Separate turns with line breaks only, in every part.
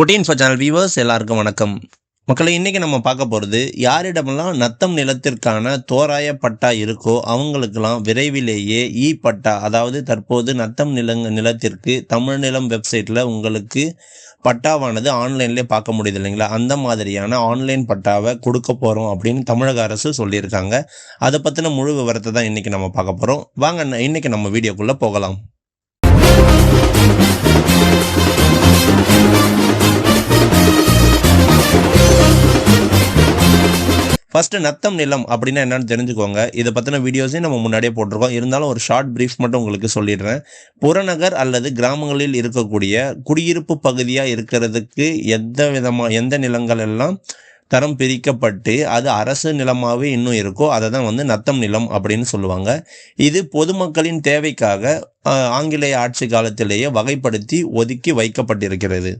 Putin for channel viewers எல்லாருக்கும் வணக்கம். மக்களை இன்னைக்கு நம்ம பார்க்க போகிறது யாரிடமெல்லாம் நத்தம் நிலத்திற்கான தோராய பட்டா இருக்கோ அவங்களுக்கெல்லாம் விரைவிலேயே இ பட்டா அதாவது தற்போது நத்தம் நிலங்க நிலத்திற்கு தமிழ் நிலம் வெப்சைட்டில் உங்களுக்கு பட்டாவானது ஆன்லைன்லேயே பார்க்க முடியுது இல்லைங்களா? அந்த மாதிரியான ஆன்லைன் பட்டாவை கொடுக்க போகிறோம் அப்படின்னு தமிழக அரசு சொல்லியிருக்காங்க. அதை பற்றின முழு விவரத்தை தான் இன்றைக்கி நம்ம பார்க்க போகிறோம் வாங்க இன்றைக்கி நம்ம வீடியோக்குள்ளே போகலாம். ஃபஸ்ட்டு நத்தம் நிலம் அப்படின்னா என்னன்னு தெரிஞ்சுக்கோங்க. இதை பற்றின வீடியோஸையும் நம்ம முன்னாடியே போட்டிருக்கோம். இருந்தாலும் ஒரு ஷார்ட் ப்ரீஃப் மட்டும் உங்களுக்கு சொல்லிடுறேன். புறநகர் அல்லது கிராமங்களில் இருக்கக்கூடிய குடியிருப்பு பகுதியாக இருக்கிறதுக்கு எந்த விதமாக எந்த நிலங்கள் எல்லாம் தரம் பிரிக்கப்பட்டு அது அரசு நிலமாகவே இன்னும் இருக்கோ அதை தான் வந்து நத்தம் நிலம் அப்படின்னு சொல்லுவாங்க. இது பொதுமக்களின் தேவைக்காக ஆங்கிலேய ஆட்சி காலத்திலேயே வகைப்படுத்தி ஒதுக்கி வைக்கப்பட்டிருக்கிறது.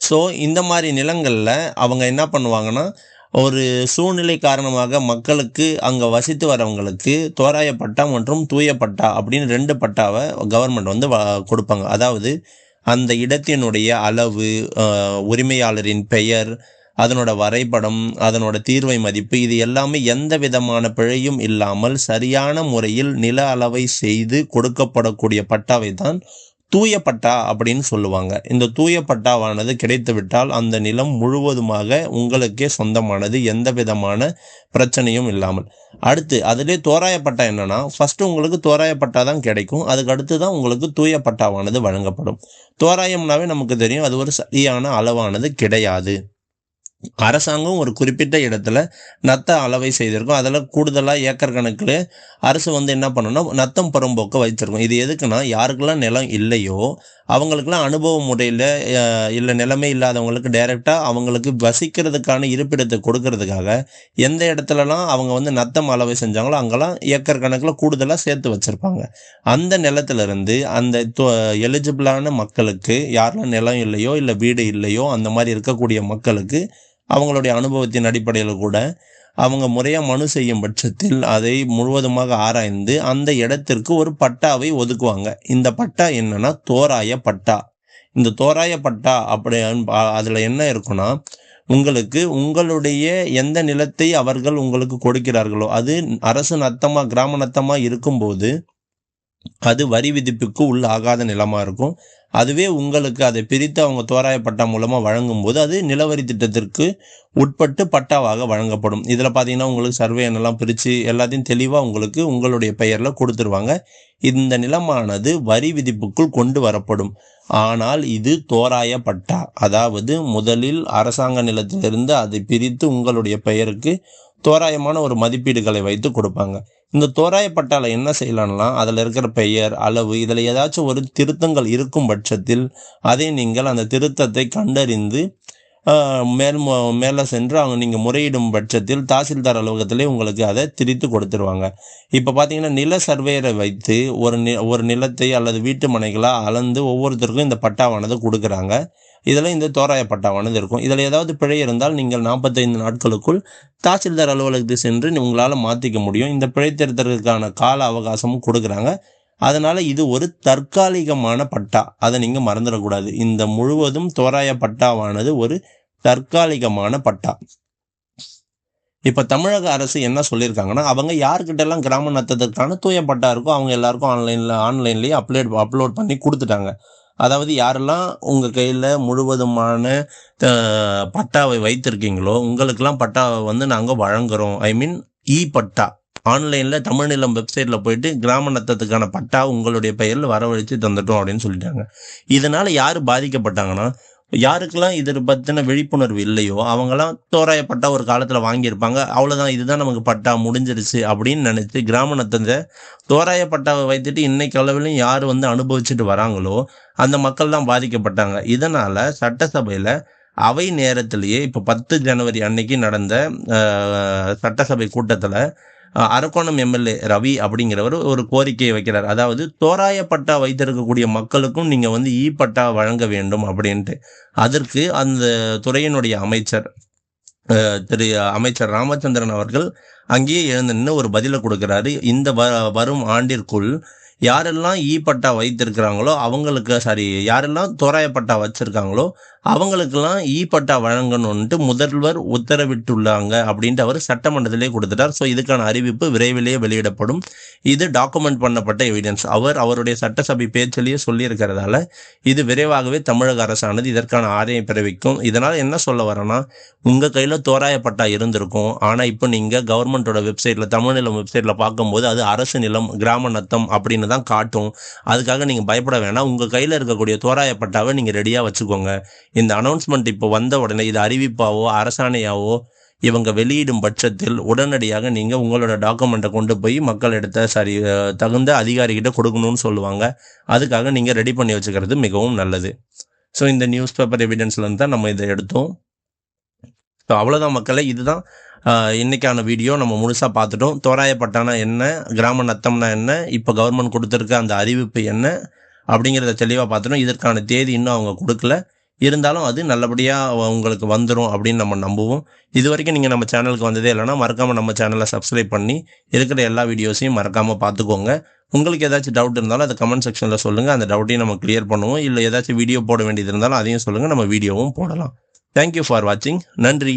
ஸோ இந்த மாதிரி நிலங்களில் அவங்க என்ன பண்ணுவாங்கன்னா ஒரு சூழ்நிலை காரணமாக மக்களுக்கு அங்கே வசித்து வரவங்களுக்கு தோராய பட்டா மற்றும் தூய பட்டா அப்படின்னு ரெண்டு பட்டாவை கவர்மெண்ட் வந்து வ- கொடுப்பாங்க. அதாவது அந்த இடத்தினுடைய அளவு உரிமையாளரின் பெயர் அதனோட வரைபடம் அதனோட தீர்வை மதிப்பு இது எல்லாமே எந்த விதமான பிழையும் இல்லாமல் சரியான முறையில் நில அளவை செய்து கொடுக்கப்படக்கூடிய பட்டாவை தான் தூய பட்டா அப்படின்னு சொல்லுவாங்க. இந்த தூய பட்டாவானது கிடைத்துவிட்டால் அந்த நிலம் முழுவதுமாக உங்களுக்கே சொந்தமானது எந்த விதமான பிரச்சனையும் இல்லாமல். அடுத்து அதிலே தோராய பட்டா என்னன்னா ஃபர்ஸ்ட் உங்களுக்கு தோராய பட்டா தான் கிடைக்கும். அதுக்கு அடுத்து தான் உங்களுக்கு தூய பட்டாவானது வழங்கப்படும். தோராயம்னாவே நமக்கு தெரியும் அது ஒரு சரியான அளவானது கிடையாது. அரசாங்கம் ஒரு குறிப்பிட்ட இடத்துல நத்த அளவை செய்திருக்கும். அதில் கூடுதலாக ஏக்கர் கணக்கில் அரசு வந்து என்ன பண்ணணும்னா நத்தம் புறம்போக்க வைச்சிருக்கும் இது எதுக்குன்னா யாருக்கெல்லாம் நிலம் இல்லையோ அவங்களுக்கெல்லாம் அனுபவ முறையில் இல்லை நிலைமை இல்லாதவங்களுக்கு டைரெக்டாக அவங்களுக்கு வசிக்கிறதுக்கான இருப்பிடத்தை கொடுக்கறதுக்காக எந்த இடத்துலலாம் அவங்க வந்து நத்தம் அளவை செஞ்சாங்களோ அங்கெல்லாம் ஏக்கர் கணக்கில் கூடுதலாக சேர்த்து வச்சுருப்பாங்க. அந்த நிலத்திலிருந்து அந்த எலிஜிபிளான மக்களுக்கு யாரெல்லாம் நிலம் இல்லையோ இல்லை வீடு இல்லையோ அந்த மாதிரி இருக்கக்கூடிய மக்களுக்கு அவங்களுடைய அனுபவத்தின் அடிப்படையில் கூட அவங்க முறையாக மனு செய்யும் பட்சத்தில் அதை முழுவதுமாக ஆராய்ந்து அந்த இடத்திற்கு ஒரு பட்டாவை ஒதுக்குவாங்க. இந்த பட்டா என்னன்னா தோராய பட்டா. இந்த தோராய பட்டா அப்படி அதில் என்ன இருக்குன்னா உங்களுக்கு உங்களுடைய எந்த நிலத்தை அவர்கள் உங்களுக்கு கொடுக்கிறார்களோ அது அரசு நத்தமா கிராம நத்தமா இருக்கும்போது அது வரி விதிப்புக்கு உள்ள ஆகாத நிலமா இருக்கும். அதுவே உங்களுக்கு அதை பிரித்து அவங்க தோராய பட்டா மூலமாக வழங்கும்போது அது நிலவரி திட்டத்திற்கு உட்பட்டு பட்டாவாக வழங்கப்படும். இதில் பார்த்தீங்கன்னா உங்களுக்கு சர்வே எண்ணெல்லாம் பிரித்து எல்லாத்தையும் தெளிவாக உங்களுக்கு உங்களுடைய பெயரில் கொடுத்துருவாங்க. இந்த நிலமானது வரி விதிப்புக்குள் கொண்டு வரப்படும். ஆனால் இது தோராய பட்டா. அதாவது முதலில் அரசாங்க நிலத்திலிருந்து அதை பிரித்து உங்களுடைய பெயருக்கு தோராயமான ஒரு மதிப்பீடுகளை வைத்து கொடுப்பாங்க. இந்த தோராய பட்டால என்ன செய்யலாம்னா அதில் இருக்கிற பெயர் அளவு இதில் ஏதாச்சும் ஒரு திருத்தங்கள் இருக்கும் பட்சத்தில் அதை நீங்கள் அந்த திருத்தத்தை கண்டறிந்து மேல் மேலே சென்று அவங்க நீங்கள் முறையிடும் பட்சத்தில் தாசில்தார் அலுவலகத்திலே உங்களுக்கு அதை திரித்து கொடுத்துருவாங்க. இப்போ பார்த்தீங்கன்னா நில சர்வேயரை வைத்து ஒரு நி ஒரு நிலத்தை அல்லது வீட்டு மனைகளாக அளந்து ஒவ்வொருத்தருக்கும் இந்த பட்டாவானது கொடுக்குறாங்க. இதில் இந்த தோராய பட்டாவானது இருக்கும் இதில் ஏதாவது பிழை இருந்தால் நீங்கள் நாற்பத்தைந்து நாட்களுக்குள் தாசில்தார் அலுவலகத்தை சென்று உங்களால் மாற்றிக்க முடியும். இந்த பிழை திருத்தறதுக்கான கால அவகாசமும் கொடுக்குறாங்க. அதனால் இது ஒரு தற்காலிகமான பட்டா. அதை நீங்கள் மறந்துடக்கூடாது. இந்த முழுவதும் தோராய பட்டாவானது ஒரு தற்காலிகமான பட்டா. இப்போ தமிழக அரசு என்ன சொல்லியிருக்காங்கன்னா அவங்க யாருக்கிட்டெல்லாம் கிராம நத்தத்திற்கான தூய பட்டா இருக்கோ அவங்க எல்லாருக்கும் ஆன்லைனில் ஆன்லைன்லேயே அப்லோட் அப்லோட் பண்ணி கொடுத்துட்டாங்க. அதாவது யாரெல்லாம் உங்கள் கையில் முழுவதுமான பட்டாவை வைத்திருக்கீங்களோ உங்களுக்கெல்லாம் பட்டாவை வந்து நாங்கள் வழங்குறோம். ஐ மீன் இ பட்டா ஆன்லைனில் தமிழ்நிலம் வெப்சைட்டில் போயிட்டு கிராம நத்தத்துக்கான பட்டா உங்களுடைய பெயரில் வரவழைச்சு தந்துட்டோம் அப்படின்னு சொல்லிட்டாங்க. இதனால் யார் பாதிக்கப்பட்டாங்கன்னா யாருக்கெல்லாம் இதை பற்றின விழிப்புணர்வு இல்லையோ அவங்கெல்லாம் தோராயப்பட்டா ஒரு காலத்தில் வாங்கியிருப்பாங்க. அவ்வளோதான் இதுதான் நமக்கு பட்டா முடிஞ்சிருச்சு அப்படின்னு நினச்சி கிராம நத்தத்தை வைத்துட்டு இன்னைக்கு அளவிலும் யார் வந்து அனுபவிச்சுட்டு வராங்களோ அந்த மக்கள் தான் பாதிக்கப்பட்டாங்க. இதனால் சட்டசபையில் அவை நேரத்திலேயே இப்போ பத்து ஜனவரி அன்னைக்கு நடந்த சட்டசபை கூட்டத்தில் அரக்கோணம் எம்எல்ஏ ரவி அப்படிங்கிறவர் ஒரு கோரிக்கையை வைக்கிறார். அதாவது தோராய பட்டா வைத்திருக்கக்கூடிய மக்களுக்கும் நீங்கள் வந்து இ பட்டா வழங்க வேண்டும் அப்படின்ட்டு. அதற்கு அந்த துறையினுடைய அமைச்சர் திரு அமைச்சர் ராமச்சந்திரன் அவர்கள் அங்கேயே எழுந்து நின்று ஒரு பதிலை கொடுக்குறாரு. இந்த வ வரும் ஆண்டிற்குள் யாரெல்லாம் இ பட்டா வைத்திருக்கிறாங்களோ அவங்களுக்கு சாரி யாரெல்லாம் தோராய பட்டா வச்சிருக்காங்களோ அவங்களுக்கெல்லாம் இ பட்டா வழங்கணும்ன்ட்டு முதல்வர் உத்தரவிட்டுள்ளாங்க அப்படின்ட்டு அவர் சட்டமன்றத்திலே கொடுத்துட்டார். ஸோ இதுக்கான அறிவிப்பு விரைவிலேயே வெளியிடப்படும். இது டாக்குமெண்ட் பண்ணப்பட்ட எவிடன்ஸ் அவர் அவருடைய சட்டசபை பேச்சிலேயே சொல்லியிருக்கிறதால இது விரைவாகவே தமிழக அரசானது இதற்கான ஆணையம் பிறவிக்கும் இதனால் என்ன சொல்ல வரேன்னா உங்கள் கையில் தோராயப்பட்டா இருந்திருக்கும். ஆனால் இப்போ நீங்கள் கவர்மெண்ட்டோட வெப்சைட்டில் தமிழ்நிலம் வெப்சைட்டில் பார்க்கும்போது அது அரசு நிலம் கிராம நத்தம் அப்படின்னு தான் காட்டும். அதுக்காக நீங்கள் பயப்பட வேணாம். உங்கள் கையில் இருக்கக்கூடிய தோராயப்பட்டாவை நீங்கள் ரெடியாக வச்சுக்கோங்க. இந்த அனௌன்ஸ்மெண்ட் இப்போ வந்த உடனே இது அறிவிப்பாவோ அரசாணையாவோ இவங்க வெளியிடும் பட்சத்தில் உடனடியாக நீங்கள் உங்களோட டாக்குமெண்ட்டை கொண்டு போய் மக்கள் எடுத்த சரி தகுந்த அதிகாரிகிட்ட கொடுக்கணும்னு சொல்லுவாங்க. அதுக்காக நீங்கள் ரெடி பண்ணி வச்சுக்கிறது மிகவும் நல்லது. ஸோ இந்த நியூஸ் பேப்பர் எவிடன்ஸ்லேருந்து தான் நம்ம இதை எடுத்தோம். ஸோ அவ்வளோதான் மக்களை. இதுதான் ஆஹ், இன்னைக்கான வீடியோ நம்ம முழுசாக பார்த்துட்டோம். தோராயப்பட்டானா என்ன? கிராம நத்தம்னா என்ன? இப்போ கவர்மெண்ட் கொடுத்துருக்க அந்த அறிவிப்பு என்ன? அப்படிங்கிறத தெளிவாக பார்த்துட்டோம். இதற்கான தேதி இன்னும் அவங்க கொடுக்கல. இருந்தாலும் அது நல்லபடியாக உங்களுக்கு வந்துடும் அப்படின்னு நம்ம நம்புவோம். இது வரைக்கும் நீங்கள் நம்ம சேனலுக்கு வந்ததே இல்லைனா மறக்காமல் நம்ம சேனலை சப்ஸ்கிரைப் பண்ணி இருக்கிற எல்லா வீடியோஸையும் மறக்காமல் பார்த்துக்கோங்க. உங்களுக்கு ஏதாச்சும் டவுட் இருந்தாலும் அதை கமெண்ட் செக்ஷனில் சொல்லுங்கள் அந்த டவுட்டையும் நம்ம கிளியர் பண்ணுவோம். இல்லை ஏதாச்சும் வீடியோ போட வேண்டியது இருந்தாலும் அதையும் சொல்லுங்கள் நம்ம வீடியோவும் போடலாம். தேங்க்யூ ஃபார் வாட்சிங் நன்றி.